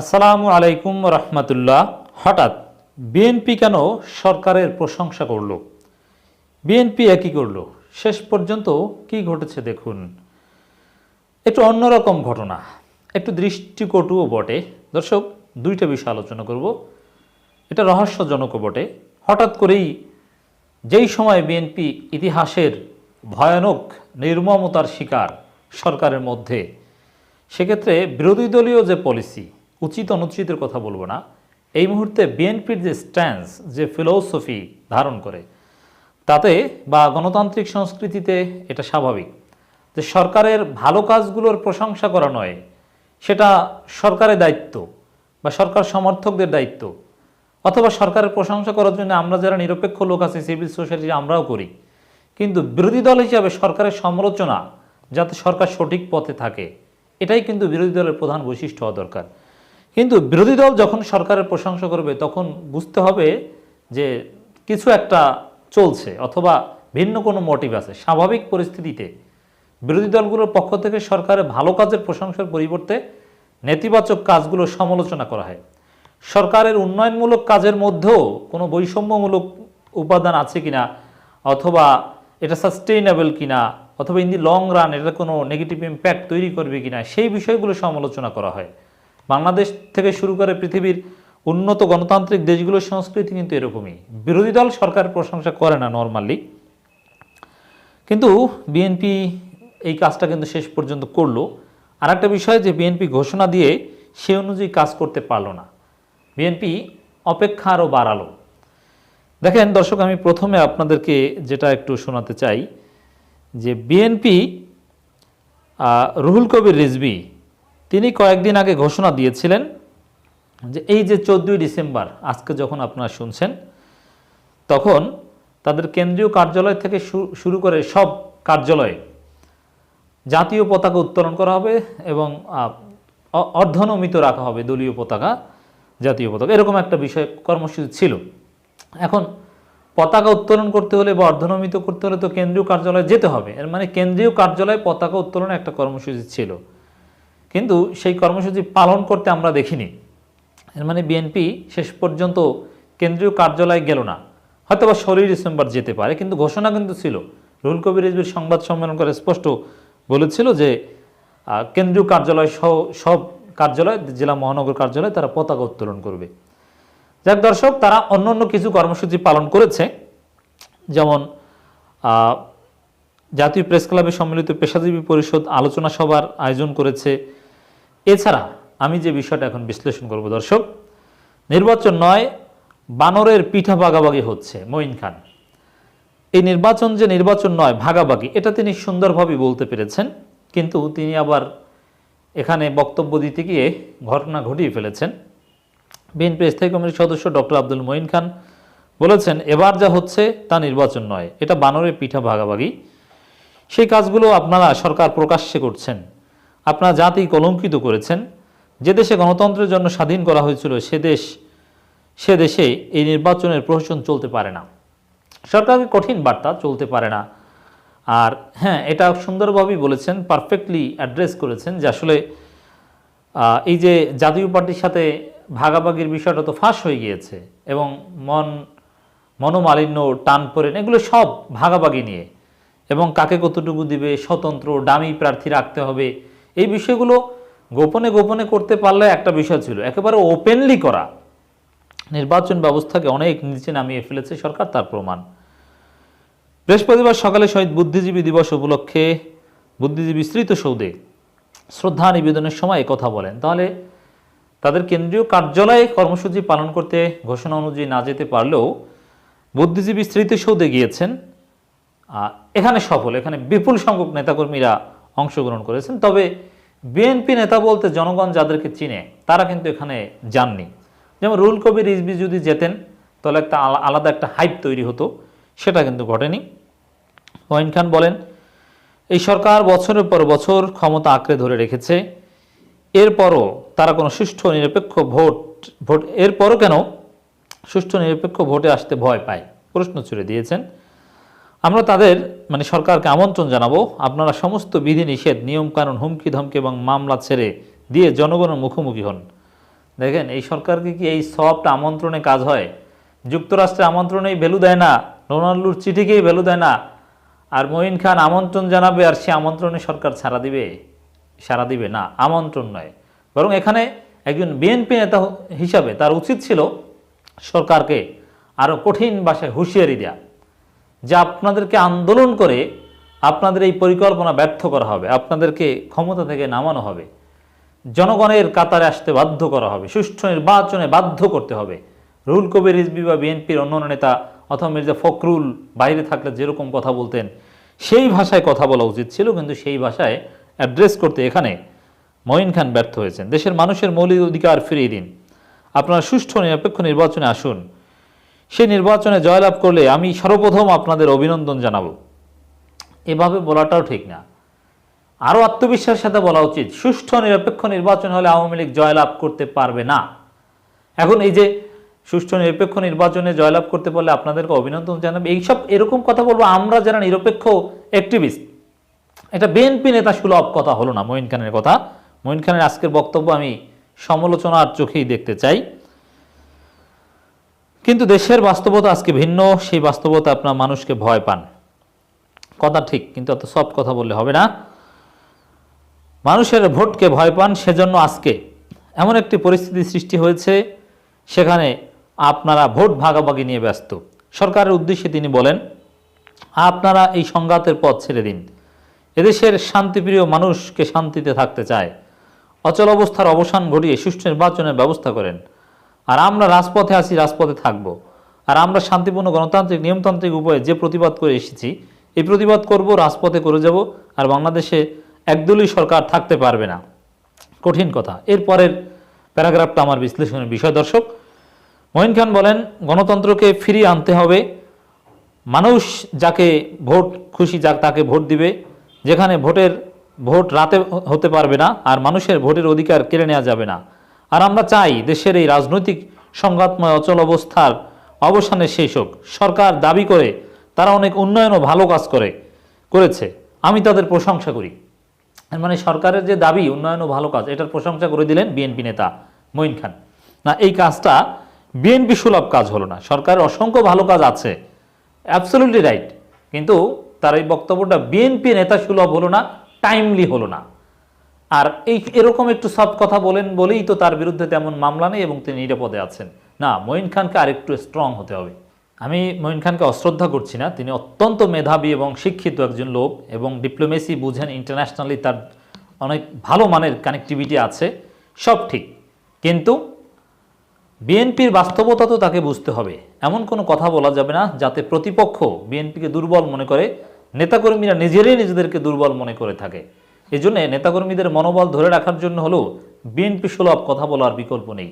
আসসালামু আলাইকুম রহমতুল্লাহ। হঠাৎ বিএনপি কেন সরকারের প্রশংসা করল? বিএনপি একই করল। শেষ পর্যন্ত কি ঘটেছে দেখুন। একটু অন্যরকম ঘটনা, একটু দৃষ্টিকটুও বটে। দর্শক, দুইটা বিষয় আলোচনা করব। এটা রহস্যজনকও বটে। হঠাৎ করেই যেই সময় বিএনপি ইতিহাসের ভয়ানক নির্মমতার শিকার সরকারের মধ্যে, সেক্ষেত্রে বিরোধী দলীয় যে পলিসি উচিত অনুচিতের কথা বলব না। এই মুহূর্তে বিএনপির যে স্ট্যান্স যে ফিলোসফি ধারণ করে, তাতে বা গণতান্ত্রিক সংস্কৃতিতে এটা স্বাভাবিক। যে সরকারের ভালো কাজগুলোর প্রশংসা করা নয়, সেটা সরকারের দায়িত্ব বা সরকার সমর্থকদের দায়িত্ব। অথবা সরকারের প্রশংসা করার জন্য আমরা যারা নিরপেক্ষ লোক আছি সিভিল সোসাইটি আমরাও করি। কিন্তু বিরোধী দল হিসাবে সরকারের সমালোচনা যাতে সরকার সঠিক পথে থাকে, এটাই কিন্তু বিরোধী দলের প্রধান বৈশিষ্ট্য হওয়া দরকার। কিন্তু বিরোধী দল যখন সরকারের প্রশংসা করবে, তখন বুঝতে হবে যে কিছু একটা চলছে অথবা ভিন্ন কোনো মোটিভ আছে। স্বাভাবিক পরিস্থিতিতে বিরোধী দলগুলোর পক্ষ থেকে সরকারের ভালো কাজের প্রশংসার পরিবর্তে নেতিবাচক কাজগুলো সমালোচনা করা হয়। সরকারের উন্নয়নমূলক কাজের মধ্যেও কোনো বৈষম্যমূলক উপাদান আছে কিনা অথবা এটা সাস্টেইনেবল কিনা অথবা ইন দি লং রান এটা কোনো নেগেটিভ ইম্প্যাক্ট তৈরি করবে কিনা, সেই বিষয়গুলো সমালোচনা করা হয়। বাংলাদেশ থেকে শুরু করে পৃথিবীর উন্নত গণতান্ত্রিক দেশগুলোর সংস্কৃতি কিন্তু এরকমই। বিরোধী দল সরকার প্রশংসা করে না নর্মালি কিন্তু বিএনপি এই কাজটা কিন্তু শেষ পর্যন্ত করল। আর একটা বিষয় যে বিএনপি ঘোষণা দিয়ে সে অনুযায়ী কাজ করতে পারল না। বিএনপি অপেক্ষা আরও বাড়ালো। দেখেন দর্শক, আমি প্রথমে আপনাদেরকে যেটা একটু শোনাতে চাই যে বিএনপি রুহুল কবির রিজবি তিনি কয়েকদিন আগে ঘোষণা দিয়েছিলেন যে এই যে চোদ্দোই ডিসেম্বর, আজকে যখন আপনারা শুনছেন, তখন তাদের কেন্দ্রীয় কার্যালয় থেকে শুরু করে সব কার্যালয়ে জাতীয় পতাকা উত্তোলন করা হবে এবং অর্ধনমিত রাখা হবে দলীয় পতাকা, জাতীয় পতাকা। এরকম একটা বিষয় কর্মসূচি ছিল। এখন পতাকা উত্তোলন করতে হলে বা অর্ধনমিত করতে হলে তো কেন্দ্রীয় কার্যালয়ে যেতে হবে। এর মানে কেন্দ্রীয় কার্যালয়ে পতাকা উত্তোলনের একটা কর্মসূচি ছিল। কিন্তু সেই কর্মসূচি পালন করতে আমরা দেখিনি। এর মানে বিএনপি শেষ পর্যন্ত কেন্দ্রীয় কার্যালয়ে গেল না। হয়তো বা ষোলোই ডিসেম্বর যেতে পারে, কিন্তু ঘোষণা কিন্তু ছিল। রুহুল কবির রিজভির সংবাদ সম্মেলন করে স্পষ্ট বলেছিল যে কেন্দ্রীয় কার্যালয় সহ, সব কার্যালয়, জেলা মহানগর কার্যালয় তারা পতাকা উত্তোলন করবে। যাক দর্শক, তারা অন্য অন্য কিছু কর্মসূচি পালন করেছে। যেমন জাতীয় প্রেস ক্লাবে সম্মিলিত পেশাজীবী পরিষদ আলোচনা সভার আয়োজন করেছে এছাড়া আমি যে বিষয়টা এখন বিশ্লেষণ করব, দর্শক, নির্বাচন নয়, বানরের পিঠা ভাগাভাগি হচ্ছে, মঈন খান। এই নির্বাচন যে নির্বাচন নয়, ভাগাভাগি, এটা তিনি সুন্দরভাবে বলতে পেরেছেন, কিন্তু তিনি আবার এখানে বক্তব্য দিতে গিয়ে ঘটনা ঘটিয়ে ফেলেছেন। বিএনপি স্থায়ী কমিটির সদস্য ডক্টর আব্দুল মঈন খান বলেছেন, এবার যা হচ্ছে তা নির্বাচন নয়, এটা বানরের পিঠা ভাগাভাগি। সেই কাজগুলো আপনারা সরকার প্রকাশ্যে করছেন আপনারা জাতি কলঙ্কিত করেছেন। যে দেশে গণতন্ত্রের জন্য স্বাধীন করা হয়েছিল, সে দেশ, সে দেশে এই নির্বাচনের প্রহসন চলতে পারে না। সরকারের কঠিন বার্তা চলতে পারে না। আর হ্যাঁ এটা সুন্দরভাবেই বলেছেন পারফেক্টলি অ্যাড্রেস করেছেন যে আসলে এই যে জাতীয় পার্টির সাথে ভাগাভাগির বিষয়টা তো ফাঁস হয়ে গিয়েছে এবং মন, মনোমালিন্য টান পড়েন এগুলো সব ভাগাভাগি নিয়ে। এবং কাকে কতটুকু দিবে, স্বতন্ত্র ডামি প্রার্থী রাখতে হবে এই বিষয়গুলো গোপনে গোপনে করতে পারলে একটা বিষয় ছিল, একেবারে ওপেনলি করা। নির্বাচন ব্যবস্থাকে অনেক নিচে নামিয়ে ফেলেছে সরকার, তার প্রমাণ। বৃহস্পতিবার সকালে শহীদ বুদ্ধিজীবী দিবস উপলক্ষে বুদ্ধিজীবী স্মৃতিসৌধে শ্রদ্ধা নিবেদনের সময় কথা বলেন। তাহলে তাদের কেন্দ্রীয় কার্যালয়ে কর্মসূচি পালন করতে ঘোষণা অনুযায়ী না যেতে পারলেও বুদ্ধিজীবী স্মৃতিসৌধে গিয়েছেন। এখানে সফল, এখানে বিপুল সংখ্যক নেতাকর্মীরা অংশগ্রহণ করেছেন। তবে বিএনপি নেতা বলতে জনগণ যাদেরকে চিনে, তারা কিন্তু এখানে যাননি। যেমন রুল কবির রিজবি যদি যেতেন, তাহলে একটা আলা- আলাদা একটা হাইপ তৈরি হতো। সেটা কিন্তু ঘটেনি। মঈন খান বলেন, এই সরকার বছরের পর বছর ক্ষমতা আঁকড়ে ধরে রেখেছে। এরপরও তারা কোনো সুষ্ঠু নিরপেক্ষ ভোট ভোট, এরপরও কেন সুষ্ঠু নিরপেক্ষ ভোটে আসতে ভয় পায়? প্রশ্ন ছুড়ে দিয়েছেন। আমরা তাদের মানে সরকারকে আমন্ত্রণ জানাব, আপনারা সমস্ত বিধি নিষেধ নিয়মকানুন হুমকি ধমকি এবং মামলা ছেড়ে দিয়ে জনগণের মুখোমুখি হন। দেখেন, এই সরকারকে কি এই সফট আমন্ত্রণে কাজ হয়? যুক্তরাষ্ট্রের আমন্ত্রণেই ভ্যালু দেয় না, রোনাল্ডোর চিঠিকেই ভ্যালু দেয় না, আর মঈন খান আমন্ত্রণ জানাবে আর সে আমন্ত্রণে সরকার ছাড়া দিবে? সারা দিবে না, আমন্ত্রণ নয়। বরং এখানে একজন বিএনপি নেতা হিসাবে তার উচিত ছিল সরকারকে আরও কঠিন ভাষায় হুঁশিয়ারি দেয়া। যে আপনাদেরকে আন্দোলন করে আপনাদের এই পরিকল্পনা ব্যর্থ করা হবে, আপনাদেরকে ক্ষমতা থেকে নামানো হবে, জনগণের কাতারে আসতে বাধ্য করা হবে, সুষ্ঠু নির্বাচনে বাধ্য করতে হবে। রুল কবির রিজবি বা বিএনপির অন্যান্য নেতা অথবা মির্জা ফখরুল বাইরে থাকলে যেরকম কথা বলতেন, সেই ভাষায় কথা বলা উচিত ছিল, কিন্তু সেই ভাষায় অ্যাড্রেস করতে এখানে মঈন খান ব্যর্থ হয়েছেন। দেশের মানুষের মৌলিক অধিকার ফিরিয়ে দিন। আপনারা সুষ্ঠু নিরপেক্ষ নির্বাচনে আসুন। সেই নির্বাচনে জয়লাভ করলে আমি সর্বপ্রথম আপনাদের অভিনন্দন জানাব। এভাবে বলাটাও ঠিক না। আরও আত্মবিশ্বাসের সাথে বলা উচিত, সুষ্ঠু নিরপেক্ষ নির্বাচন হলে আওয়ামী লীগ জয়লাভ করতে পারবে না। এখন এই যে সুষ্ঠু নিরপেক্ষ নির্বাচনে জয়লাভ করতে পারলে আপনাদেরকে অভিনন্দন জানাবে। এইসব এরকম কথা বলব, আমরা যারা নিরপেক্ষ অ্যাক্টিভিস্ট এটা বিএনপি নেতা সুলভ কথা হলো না, মঈন খানের কথা। মঈন খানের আজকের বক্তব্য আমি সমালোচনার চোখেই দেখতে চাই। কিন্তু দেশের বাস্তবতা আজকে ভিন্ন, সেই বাস্তবতা আপনার মানুষকে ভয় পান। কথা ঠিক, কিন্তু অত সব কথা বললে হবে না। মানুষের ভোটকে ভয় পান, সেজন্য আজকে এমন একটি পরিস্থিতি সৃষ্টি হয়েছে, সেখানে আপনারা ভোট ভাগাভাগি নিয়ে ব্যস্ত। সরকারের উদ্দেশ্যে তিনি বলেন, আপনারা এই সংঘাতের পথ ছেড়ে দিন। এদেশের শান্তিপ্রিয় মানুষকে শান্তিতে থাকতে চায়। অচল অবস্থার অবসান ঘটিয়ে সুষ্ঠু নির্বাচনের ব্যবস্থা করেন। আর আমরা রাজপথে আছি, রাজপথে থাকব। আর আমরা শান্তিপূর্ণ গণতান্ত্রিক, নিয়মতান্ত্রিক উপায়ে যে প্রতিবাদ করে এসেছি, এই প্রতিবাদ করব, রাজপথে করে যাব, আর বাংলাদেশে একদলীয় সরকার থাকতে পারবে না। কঠিন কথা। এরপরের প্যারাগ্রাফটা আমার বিশ্লেষণের বিষয়। দর্শক, মঈন খান বলেন, গণতন্ত্রকে ফিরিয়ে আনতে হবে। মানুষ যাকে ভোট, খুশি যাক তাকে ভোট দিবে। যেখানে ভোটের, ভোট রাতে হতে পারবে না, আর মানুষের ভোটের অধিকার কেড়ে নেওয়া যাবে না। আর আমরা চাই দেশের এই রাজনৈতিক সংঘাতময় অচল অবস্থার অবসানে শেষ হোক। সরকার দাবি করে তারা অনেক উন্নয়ন ও ভালো কাজ করে, করেছে। আমি তাদের প্রশংসা করি। মানে সরকারের যে দাবি, উন্নয়ন ও ভালো কাজ, এটার প্রশংসা করে দিলেন বিএনপি নেতা মঈন খান। না, এই কাজটা বিএনপি সুলভ কাজ হলো না। সরকারের অসংখ্য ভালো কাজ আছে। অ্যাবসলিউটলি রাইট কিন্তু তার এই বক্তব্যটা বিএনপি নেতা সুলভ হলো না টাইমলি হলো না। আর এই এরকম একটু সব কথা বলেন বলেই তো তার বিরুদ্ধে তেমন মামলা নেই এবং তিনি নিরাপদে আছেন। না, মঈন খানকে আরেকটু স্ট্রং হতে হবে। আমি মঈন খানকে অশ্রদ্ধা করছি না। তিনি অত্যন্ত মেধাবী এবং শিক্ষিত একজন লোক এবং ডিপ্লোমেসি বুঝেন ইন্টারন্যাশনালি তার অনেক ভালো মানের কানেক্টিভিটি আছে। সব ঠিক। কিন্তু বিএনপির বাস্তবতা তো তাকে বুঝতে হবে। এমন কোনো কথা বলা যাবে না যাতে প্রতিপক্ষ বিএনপিকে দুর্বল মনে করে, নেতাকর্মীরা নিজেরাই নিজেদেরকে দুর্বল মনে করে থাকে। এই জন্যে নেতাকর্মীদের মনোবল ধরে রাখার জন্য হলেও বিএনপি সুলভ কথা বলার বিকল্প নেই।